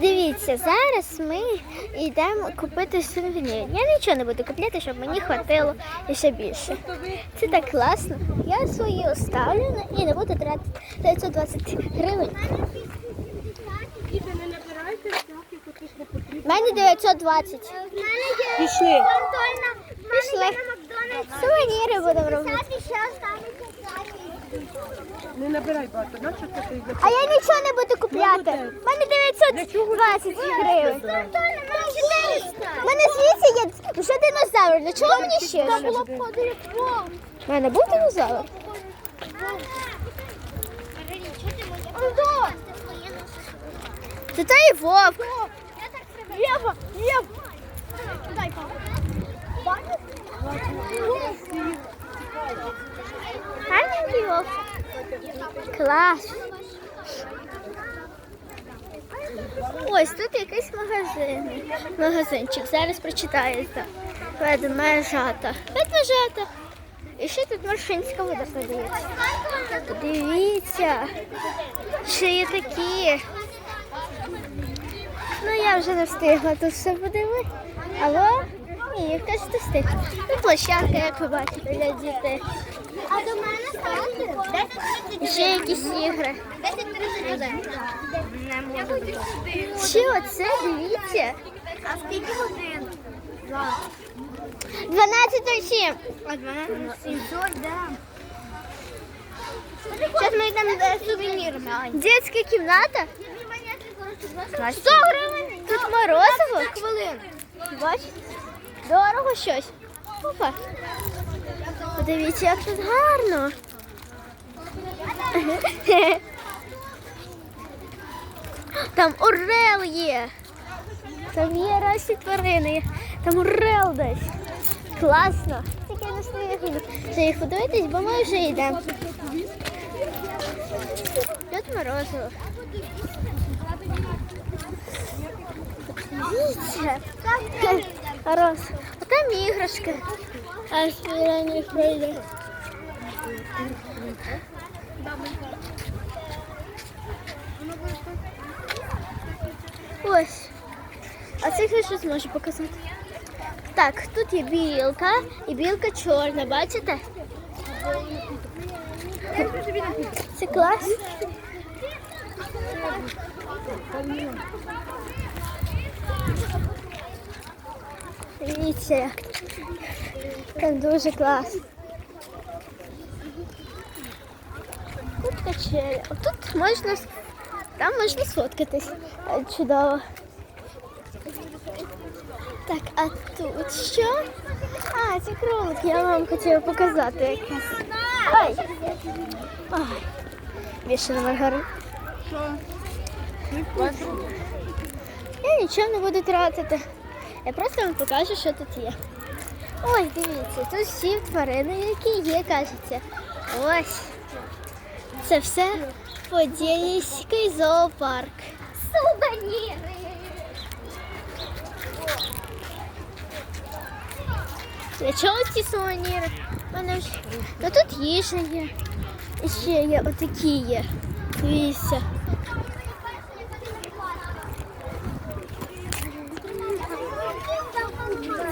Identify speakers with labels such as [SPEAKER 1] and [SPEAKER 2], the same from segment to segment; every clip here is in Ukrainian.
[SPEAKER 1] Дивіться, зараз ми йдемо купити сувенір. Я нічого не буду купляти, щоб мені хватило і ще більше. Це так класно. Я свої оставлю і не буду тратити 920 гривень. У мене 920.
[SPEAKER 2] Пішли.
[SPEAKER 1] Пішли. Сувеніри будемо робити.
[SPEAKER 2] Не набирай багато, наче це ти.
[SPEAKER 1] А я нічого не буду купляти. У мене 920 гривень. У мене звідси є вже динозавр. Для чого мені ще? У мене був динозавр? Це та і вовк. Єва, Єва. Дай, Гарненький вовк. Клас. Ось тут якийсь магазин. Магазинчик. Зараз прочитаю. так. Ведмежата. Ведмежата. І ще тут маршинська вода продається. Дивіться, ще є такі. Ну я вже не встигла тут все подивити. Алло? Ні, хтось не встиг. Ну, площадка, як ви бачите, для дітей.
[SPEAKER 3] А до мене ставити?
[SPEAKER 1] І ще якісь ігри. Ще оце, дивіться.
[SPEAKER 3] А скільки годин?
[SPEAKER 1] 12.07.
[SPEAKER 3] А 12 700, да.
[SPEAKER 1] Зараз ми йдемо до сувенірами. Детська кімната. 100 гривень. Тут морозиво.
[SPEAKER 3] Хвилин.
[SPEAKER 1] Бачите? Дорого щось. Опа. Подивіться, як тут гарно. Там орел є. Там є разні тварини. Там орел десь. Класно. Тільки не встигла вже їх подивитись, бо ми вже йдемо. Тут морозиво. Дивіться. Рос. А там іграшки. А спірання пройде. Ось. А це я щось можу показати. Так, тут є білка і білка чорна, бачите? Це клас. Дивіться, як там дуже класно. Тут качелі. А Тут можна там можна сфоткатись. Е, Чудово. Так, а тут що? А, це кролик, я вам хотіла показати якась. Ой! Ой. Більше на маргарин. Я нічого не буду тратити. Я просто вам покажу, що тут є. Ой, дивіться, тут всі тварини, які є, кажеться. Ось. Це все Подільський зоопарк.
[SPEAKER 3] Сувеніри.
[SPEAKER 1] Для чого ці сувеніри? Мене ж... Ну тут їжа є. І ще є отакі є. Дивіться.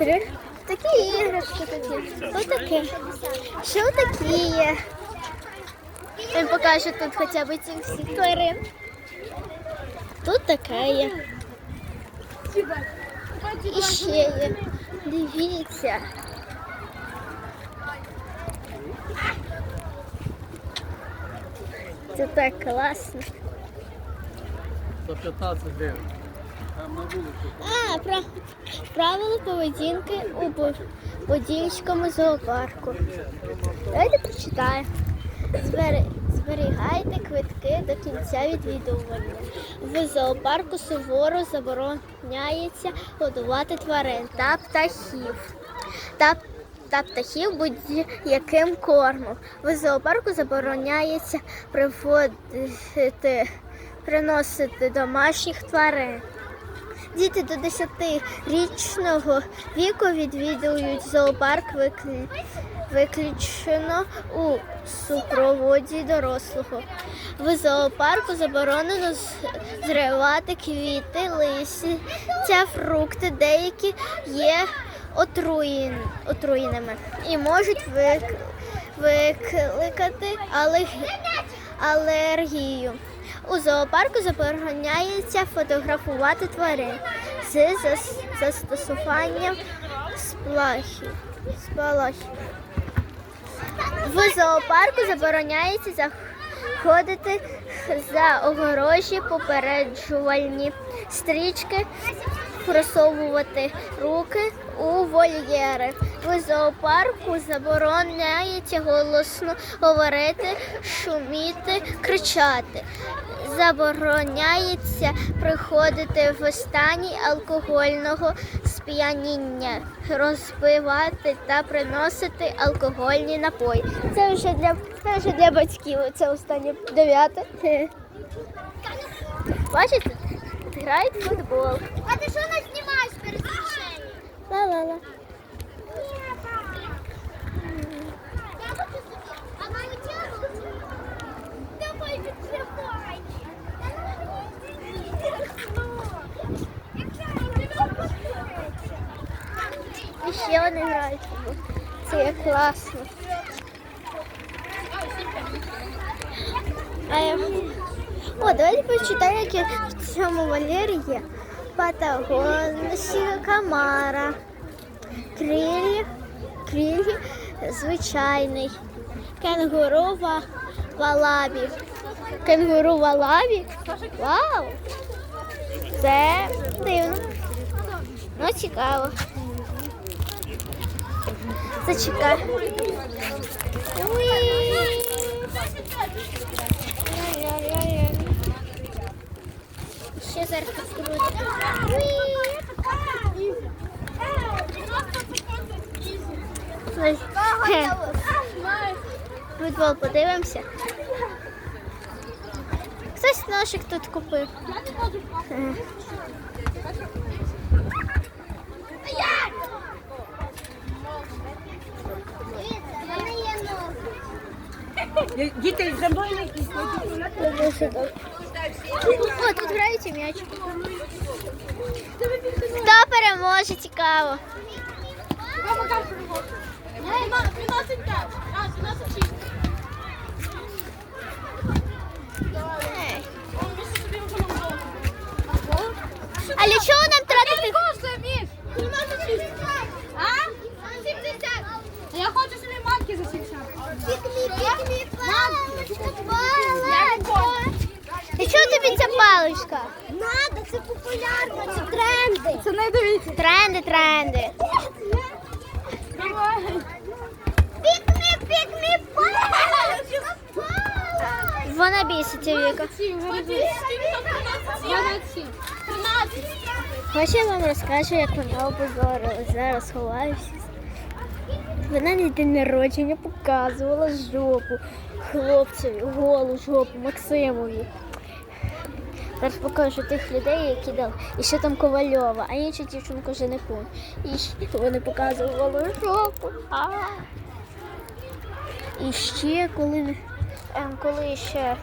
[SPEAKER 1] Три. Такі іграшки такі. Отаке. Що такі є? Він покаже тут хоча б цих всіх тварин. Тут таке є. І ще є. Дивіться. Це так класно.
[SPEAKER 4] 115 гривень.
[SPEAKER 1] А, про правила поведінки у Подільському зоопарку. Давайте. Збери- Зберігайте квитки до кінця відвідування. В зоопарку суворо забороняється годувати тварин та птахів. Та, та птахів будь-яким кормом. В зоопарку забороняється приводити, приносити домашніх тварин. Діти до 10-річного віку відвідують зоопарк виклю- виключено у супроводі дорослого. В зоопарку заборонено зривати квіти, листя, фрукти, деякі є отруєн, отруєними і можуть вик, викликати алерг- алергію. У зоопарку забороняється фотографувати тварин з застосуванням сплахів. В зоопарку забороняється заходити за огорожі попереджувальні стрічки, просовувати руки у вольєри. В зоопарку забороняється голосно говорити, шуміти, кричати. Забороняється приходити в стані алкогольного сп'яніння, розпивати та приносити алкогольні напої. Це вже для, це вже для батьків. Це останнє дев'яте. Бачите? Грають в футбол.
[SPEAKER 3] А ти що нас знімаєш перед смішенням?
[SPEAKER 1] Ла-ла-ла.
[SPEAKER 3] А мамі тягу? Давай відкривай.
[SPEAKER 1] І ще вони грають в футбол. Це як класно. А я... О, давайте почитаємо, які в цьому вольєрі є. Патагон, Камара, крилі, крилі звичайний, кенгуру ва- валабі. Кенгуру валабі? Вау! Це дивно. Ну, цікаво. Зачекай. Ось. Хе. Футбол подивимося. Хтось наших тут купив.
[SPEAKER 2] Діти, за мною не йдіть.
[SPEAKER 1] Це дуже добре. О, тут грають у м'яч. Хто переможе, цікаво. Але чого нам тратити?
[SPEAKER 3] Я хочу собі манки за 70.
[SPEAKER 1] Для чого тобі ця паличка?
[SPEAKER 3] Надо, це популярно, це тренди.
[SPEAKER 2] Це не дивіться.
[SPEAKER 1] Тренди, тренди.
[SPEAKER 3] Пікмі, пікмі,
[SPEAKER 1] Вона біситься Віка. Хоче я вам розкажу, як вона опозорилась. Зараз ховаюся. Вона на день народження показувала жопу хлопцеві, голу жопу Максимові. Зараз покажу тих людей, які дали. І ще там Ковальова, а інша дівчинку вже не помню. І вони показували жопу. І ще коли, ем, коли ще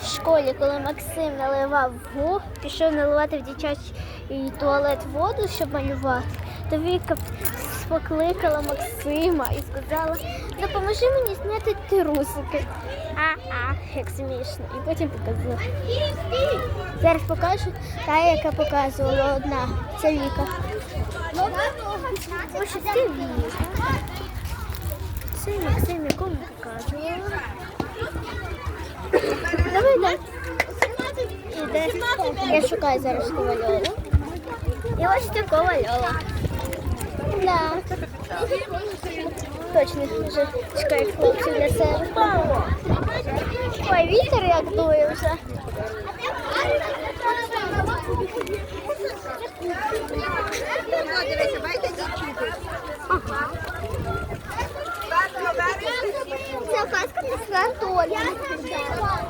[SPEAKER 1] в школі, коли Максим наливав ву, пішов наливати в дитячий туалет воду, щоб малювати, то Віка покликала Максима і сказала, допоможи мені зняти трусики. А-а, як смішно. І потім показала. Зараз покажу та, яка показувала одна. Це Віка. Ось це Віка. Це Максим, якому показувала. Давай. Іде. Я шукаю зараз Ковальова. І ось такого льола. Да. Точно вже шукаю хлопців для себе. Ой, вітер як дує вже. Це казка.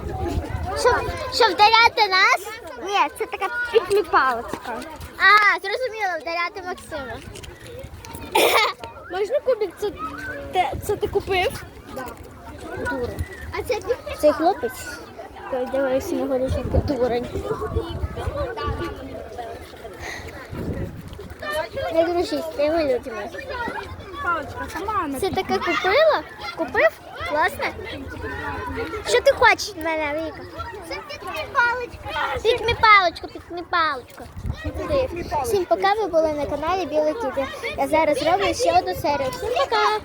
[SPEAKER 1] Щоб, щоб вдаряти нас? Ні, це така пікмі паличка. А, зрозуміло, вдаряти Максима. Можна кубик? Це, те- це ти купив? Дура.
[SPEAKER 3] А це пікник?
[SPEAKER 1] Цей хлопець. Той дивився на горішника дурень. Не дружись, з тими людьми.
[SPEAKER 2] Паличка, сама
[SPEAKER 1] Це таке купила? Купив? Класно? Що ти хочеш від мене, Віка?
[SPEAKER 3] Це пікник паличка.
[SPEAKER 1] Пікмі паличку, пікмі паличку. Всім пока, ви були на каналі Білий Кіт. Я зараз роблю ще одну серію. Всім пока!